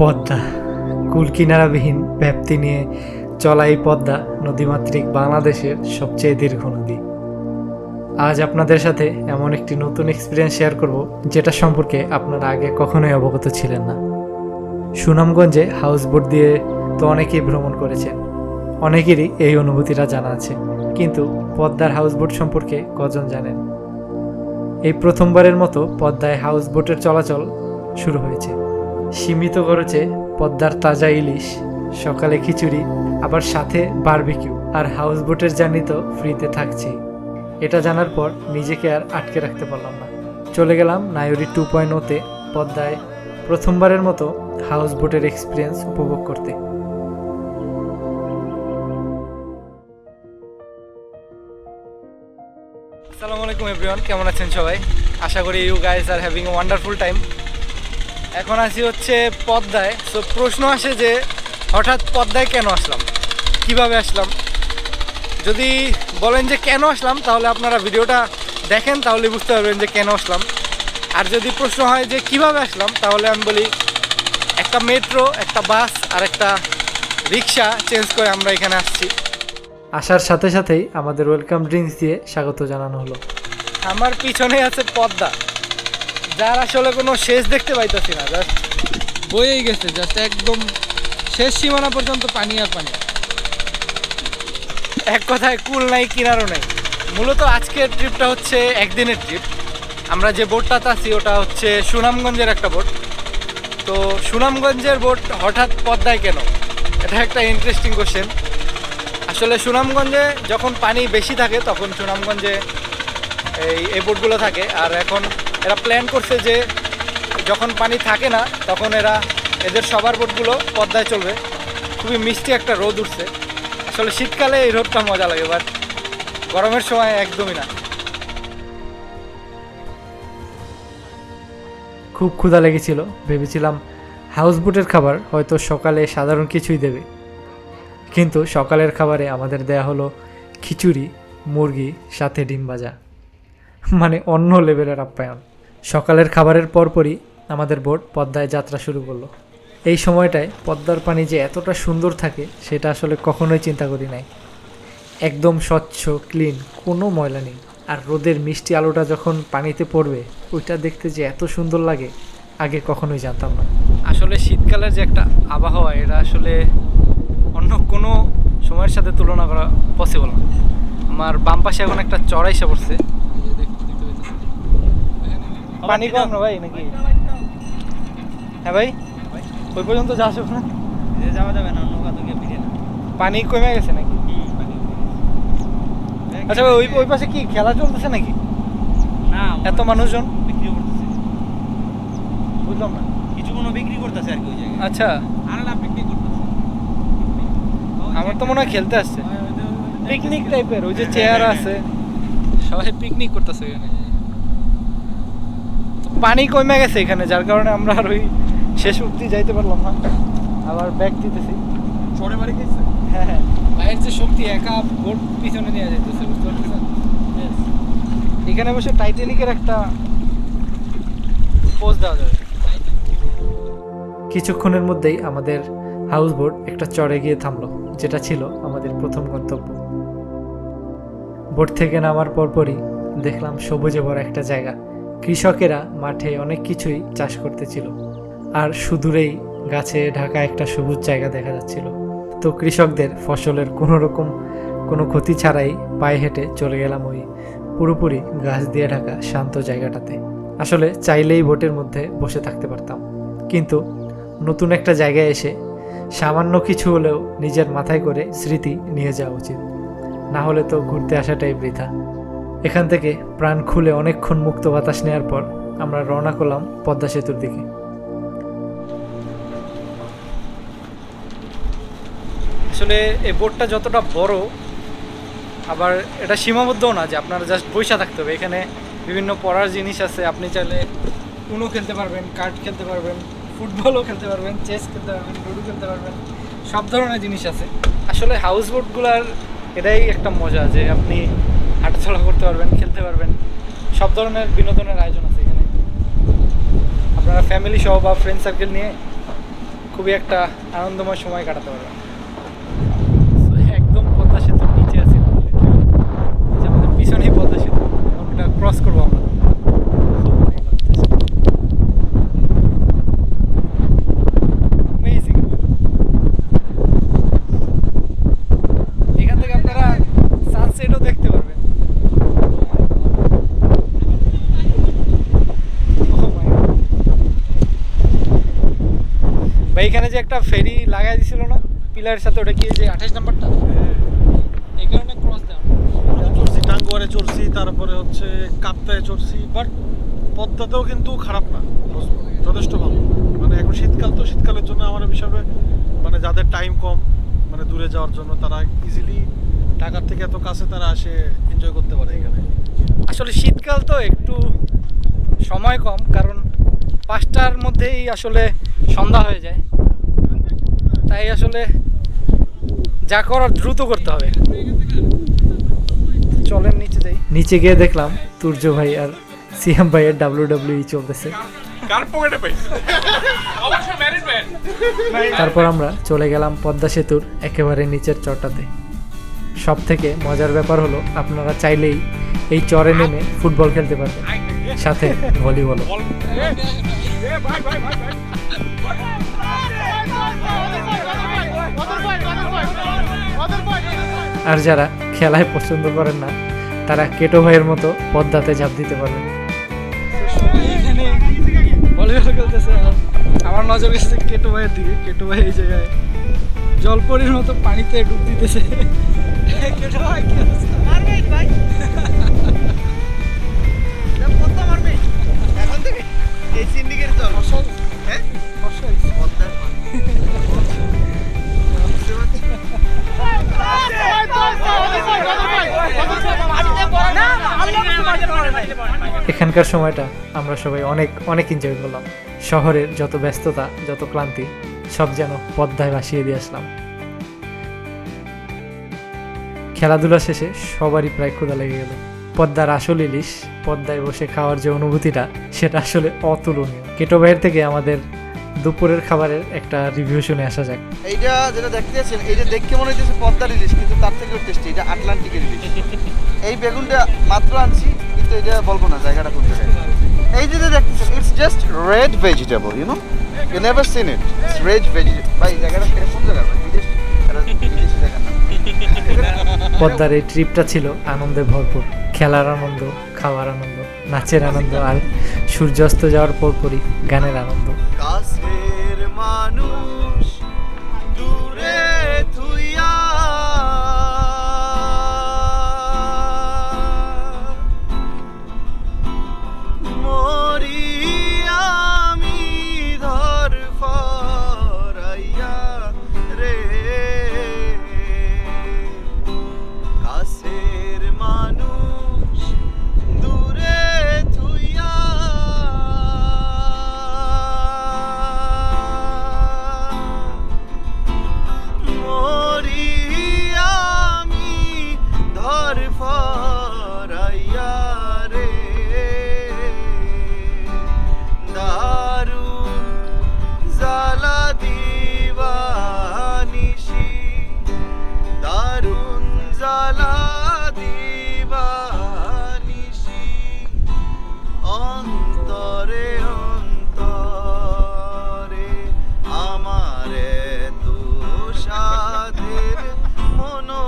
পদ্মা, কুল কিনারাবিহীন ব্যাপ্তি নিয়ে চলা এই পদ্মা নদীমাতৃক বাংলাদেশের সবচেয়ে দীর্ঘ নদী। আজ আপনাদের সাথে এমন একটি নতুন এক্সপিরিয়েন্স শেয়ার করব, যেটা সম্পর্কে আপনারা আগে কখনোই অবগত ছিলেন না। সুনামগঞ্জে হাউস বোট দিয়ে তো অনেকেই ভ্রমণ করেছেন। অনেকেরই এই অনুভূতিটা জানা আছে, কিন্তু পদ্মার হাউস বোট সম্পর্কে কজন জানেন? এই প্রথমবারের মতো পদ্মায় হাউস বোটের চলাচল শুরু হয়েছে। সীমিত করেছে পদ্মার তাজা ইলিশ, সকালে খিচুড়ি, আবার সাথে বারবিকিউ আর হাউস বোটের জার্নি তো ফ্রিতে থাকছেই এটা জানার পর নিজেকে আর আটকে রাখতে পারলাম না। চলে গেলাম নায়রি টু পয়েন্ট ওতে পদ্মায় প্রথমবারের মতো হাউস বোটের এক্সপিরিয়েন্স উপভোগ করতে। আসসালামু আলাইকুম এভরিওয়ান কেমন আছেন সবাই? আশা করি you guys are having a wonderful time এখন আসি হচ্ছে পদ্মায়। তো প্রশ্ন আসে যে হঠাৎ পদ্মায় কেন আসলাম? কীভাবে আসলাম? যদি বলেন যে কেন আসলাম তাহলে আপনারা ভিডিওটা দেখেন তাহলে বুঝতে পারবেন যে কেন আসলাম। আর যদি প্রশ্ন হয় যে কীভাবে আসলাম তাহলে আমি বলি একটা মেট্রো একটা বাস আর একটা রিক্সা চেঞ্জ করে আমরা এখানে আসছি। আসার সাথে সাথেই আমাদের ওয়েলকাম ড্রিঙ্কস দিয়ে স্বাগত জানানো হলো। আমার পিছনে আছে পদ্মা। যার আসলে কোনো শেষ দেখতে পাইতেছি না জাস্ট বয়েই গেছে জাস্ট একদম শেষ সীমানা পর্যন্ত পানি আর পানি। এক কথায় কুল নাই, কিনারও নেই। মূলত আজকের ট্রিপটা হচ্ছে একদিনের ট্রিপ। আমরা যে বোটটাতে আছি ওটা হচ্ছে সুনামগঞ্জের একটা বোট তো সুনামগঞ্জের বোট হঠাৎ পদ্মায় কেন? এটা একটা ইন্টারেস্টিং কোশ্চেন আসলে সুনামগঞ্জে যখন পানি বেশি থাকে, তখন সুনামগঞ্জে এই এই বোটগুলো থাকে। আর এখন এরা প্ল্যান করছে যে যখন পানি থাকে না, তখন এরা এদের সবার বোটগুলো পদ্মায় চলবে। খুবই মিষ্টি একটা রোদ উঠছে। আসলে শীতকালে এই রোদটা মজা লাগে বাট গরমের সময় একদমই না। খুব ক্ষুধা লেগেছিল। ভেবেছিলাম হাউস বোটের খাবার হয়তো সকালে সাধারণ কিছুই দেবে। কিন্তু সকালের খাবারে আমাদের দেয়া হলো খিচুড়ি, মুরগি, সাথে ডিম ভাজা। মানে অন্য লেভেলের আপ্যায়ন। সকালের খাবারের পরপরই আমাদের বোট পদ্মায় যাত্রা শুরু করল। এই সময়টায় পদ্মার পানি যে এতটা সুন্দর থাকে, সেটা আসলে কখনোই চিন্তা করি নাই। একদম স্বচ্ছ, ক্লিন, কোনো ময়লা নেই। আর রোদের মিষ্টি আলোটা যখন পানিতে পড়বে, ওইটা দেখতে যে এত সুন্দর লাগে, আগে কখনোই জানতাম না। আসলে শীতকালের যে একটা আবহাওয়া, এটা আসলে অন্য কোনো সময়ের সাথে তুলনা করা পসিবল না। আমার বাম পাশে এখন একটা চড়াই পড়ছে। পানি কম না ভাই নাকি? হ্যাঁ ভাই? ওই পর্যন্ত যাস না? যাওয়া যাবে না নৌকা তো গিয়ে না পানি কমে গেছে নাকি? আচ্ছা ভাই ওই ওই পাশে কি খেলা চলতেছে নাকি? না এত মানুষজন? বিক্রি করতেছে। বুঝলাম না। কিছু কোনো বিক্রি করতেছে আর কি ওই জায়গায়। আচ্ছা। আর না পিকনিক করতেছে। আমার তো মনে হয় খেলতে আসছে। পিকনিক টাইপের ওই যে চেয়ার আছে। সবাই পিকনিক করতেছে এখানে। পানি কমে গেছে এখানে যার কারণে আমরা আর ওই শেষ অব্দি যাইতে পারলাম না। আবার ব্যাগ দিতেছি। চড়ে বাড়ি খেয়েছে হ্যাঁ হ্যাঁ। পায়ের যে শক্তি একা বোট পিছনে নিয়ে যাইতেছে বুঝতে পারছেন? এখানে বসে টাইটানিকের একটা পোজ দেওয়া যাবে। কিছুক্ষণের মধ্যেই আমাদের হাউস বোট একটা চড়ে গিয়ে থামলো যেটা ছিল আমাদের প্রথম গন্তব্য। বোট থেকে নামার পরপরই দেখলাম সবুজে ভরা একটা জায়গা। কৃষকেরা মাঠে অনেক কিছুই চাষ করতেছিল। আর সুদূরেই গাছে ঢাকা একটা সবুজ জায়গা দেখা যাচ্ছিল। তো কৃষকদের ফসলের কোনো রকম কোনো ক্ষতি ছাড়াই পায়ে হেঁটে চলে গেলাম ওই পুরোপুরি গাছ দিয়ে ঢাকা শান্ত জায়গাটাতে। আসলে চাইলেই বোটের মধ্যে বসে থাকতে পারতাম। কিন্তু নতুন একটা জায়গায় এসে সামান্য কিছু হলেও নিজের মাথায় করে স্মৃতি নিয়ে যাওয়া উচিত। না হলে তো ঘুরতে আসাটাই বৃথা। এখান থেকে প্রাণ খুলে অনেকক্ষণ মুক্ত বাতাস নেওয়ার পর আমরা রওনা করলাম পদ্মা সেতুর দিকে। আসলে এই বোটটা যতটা বড়, আবার এটা সীমাবদ্ধও না যে আপনারা জাস্ট বৈশা থাকতে হবে। এখানে বিভিন্ন পড়ার জিনিস আছে, আপনি চাইলে উনো খেলতে পারবেন, কার্ড খেলতে পারবেন, ফুটবলও খেলতে পারবেন, চেস খেলতে পারবেন, লুডো খেলতে পারবেন, সব ধরনের জিনিস আছে। আসলে হাউস বোটগুলার এটাই একটা মজা যে আপনি হাঁটাচলা করতে পারবেন, খেলতে পারবেন। সব ধরনের বিনোদনের আয়োজন আছে এখানে। আপনারা ফ্যামিলি সহ বা ফ্রেন্ড সার্কেল নিয়ে খুবই একটা আনন্দময় সময় কাটাতে পারবেন একদম পদ্মা সেতুর নিচে আছি এই যে আমাদের পিছনেই পদ্মা সেতু এখন এটা ক্রস করব আমরা Oh my God, just amazing. এখান থেকে আপনারা সানসেটও দেখতে পারবেন Oh my God. ভাই এখানে যে একটা ফেরি লাগাই দিছিল না। পিলারের সাথে ওটা কি যে আঠাশ নাম্বারটা? এই কারণে ক্রস দেওয়া চড়ছি টাঙ্গুয়ারে চড়ছি তারপরে হচ্ছে কাপ্তায় চড়ছি বাট পদ্মাতেও কিন্তু খারাপ না যথেষ্ট ভালো। মানে এখন শীতকাল তো শীতকালের জন্য আমার হিসাবে মানে যাদের টাইম কম মানে দূরে যাওয়ার জন্য তারা ইজিলি ঢাকার থেকে এত কাছে তারা আসে এনজয় করতে পারে এখানে। আসলে শীতকাল তো একটু সময় কম কারণ পাঁচটার মধ্যেই আসলে সন্ধ্যা হয়ে যায়। তাই আসলে যা করার দ্রুত করতে হবে। চলেন নিচে যাই। নিচে গিয়ে দেখলাম তুর্য ভাই আর সিএম ভাইয়ের ডাব্লিউ ডাব্লিউ চলতেছে। তারপর আমরা চলে গেলাম পদ্মা সেতুর একেবারে নিচের চরটাতে। সব থেকে মজার ব্যাপার হলো আপনারা চাইলেই এই চরে নেমে ফুটবল খেলতে পারবেন। সাথে ভলিবলও। আর যারা খেলায় পছন্দ করেন না, তারা কেটো ভাইয়ের মতো পদ্মাতে ঝাঁপ দিতে পারবেন। আমার নজর গেছে কেটো ভাইয়ের দিকে। কেটো ভাই এই জায়গায় জলপরির মতো পানিতে ডুব দিতেছে। কেটো ভাই, কি অবস্থা? এখানকার সময়টা আমরা সবাই অনেক অনেক এনজয় করলাম। শহরের যত ব্যস্ততা, যত ক্লান্তি, সব যেন পদ্মায় ভাসিয়ে দিয়ে আসলাম। খেলাধুলা শেষে সবারই প্রায় ক্ষুধা লেগে গেল। পদ্মার আসল ইলিশ, পদ্মায় বসে খাওয়ার যে অনুভূতিটা, সেটা আসলে অতুলনীয়। কেটো ভাইয়ের থেকে আমাদের দুপুরের খাবারের একটা রিভিউ শুনে আসা যাক। এইটা যেটা দেখতেছেন এইটা দেখে মনে হইতেছে পদ্মার ইলিশ, কিন্তু তার থেকেও টেস্টি এটা আটলান্টিকের ইলিশ। এই বেগুনটা মাত্র আনছি কিন্তু এটা বলব না জায়গাটা কোন জায়গায় এই যে দেখতেছেন it's just red vegetable you know you never seen it it's red vegetable ভাই এই জায়গাটা কোন জায়গা ভাই বিদেশ জায়গা না। পদ্মার এই ট্রিপটা ছিল আনন্দে ভরপুর। খেলার আনন্দ খাওয়ার আনন্দ নাচের আনন্দ আর সূর্যাস্ত যাওয়ার পরপরই গানের আনন্দ। মানুষ দূরে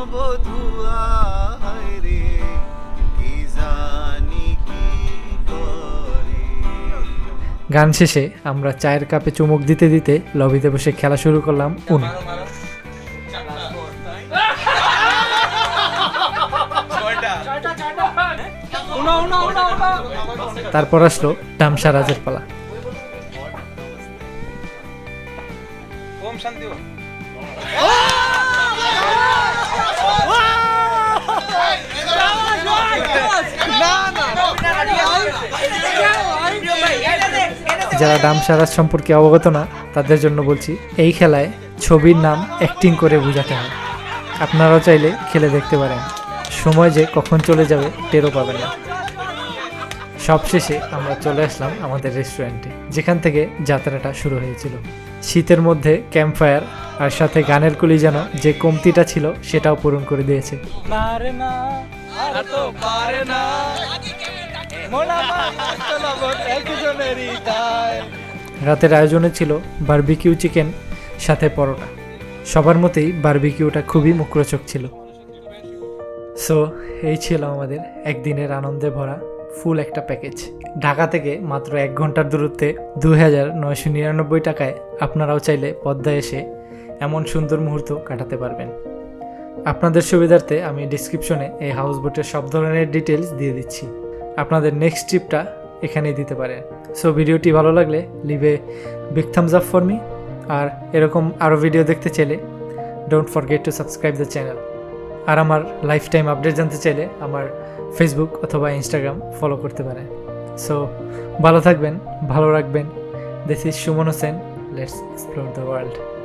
মনোবধুয়া রে কি জানি কি করে। গান শেষে আমরা চায়ের কাপে চুমুক দিতে দিতে লবিতে বসে খেলা শুরু করলাম উন। তারপর আসলো ডামসা রাজের পালা। ওম শান্তি যারা ডামসারাজ সম্পর্কে অবগত না, তাদের জন্য বলছি, এই খেলায় ছবির নাম অ্যাক্টিং করে বোঝাতে হয়। আপনারাও চাইলে খেলে দেখতে পারেন। সময় যে কখন চলে যাবে, টেরও পাবে না। সবশেষে আমরা চলে আসলাম আমাদের রেস্টুরেন্টে যেখান থেকে যাত্রাটা শুরু হয়েছিল। শীতের মধ্যে ক্যাম্প ফায়ার আর সাথে গানের কুলি যেন যে কমতিটা ছিল সেটাও পূরণ করে দিয়েছে। রাতের আয়োজনে ছিল বারবিকিউ চিকেন সাথে পরোটা। সবার মতেই বারবিকিউটা খুবই মুখরোচক ছিল। সো এই ছিল আমাদের একদিনের আনন্দে ভরা ফুল একটা প্যাকেজ। ঢাকা থেকে মাত্র এক ঘণ্টার দূরত্বে দুই হাজার নয়শো নিরানব্বই টাকায় আপনারাও চাইলে পদ্মায় এসে এমন সুন্দর মুহূর্ত কাটাতে পারবেন। আপনাদের সুবিধার্থে আমি ডিসক্রিপশনে এই হাউস বোটের সব ধরনের ডিটেলস দিয়ে দিচ্ছি। আপনাদের নেক্সট ট্রিপটা এখানেই দিতে পারেন। সো ভিডিওটি ভালো লাগলে leave a big thumbs up for me আর এরকম আরও ভিডিও দেখতে চাইলে don't forget to subscribe the channel আর আমার লাইফ টাইম আপডেট জানতে চাইলে আমার ফেসবুক অথবা ইনস্টাগ্রাম ফলো করতে পারে। সো ভালো থাকবেন, ভালো রাখবেন। This is Sumon Hossain. Let's explore the world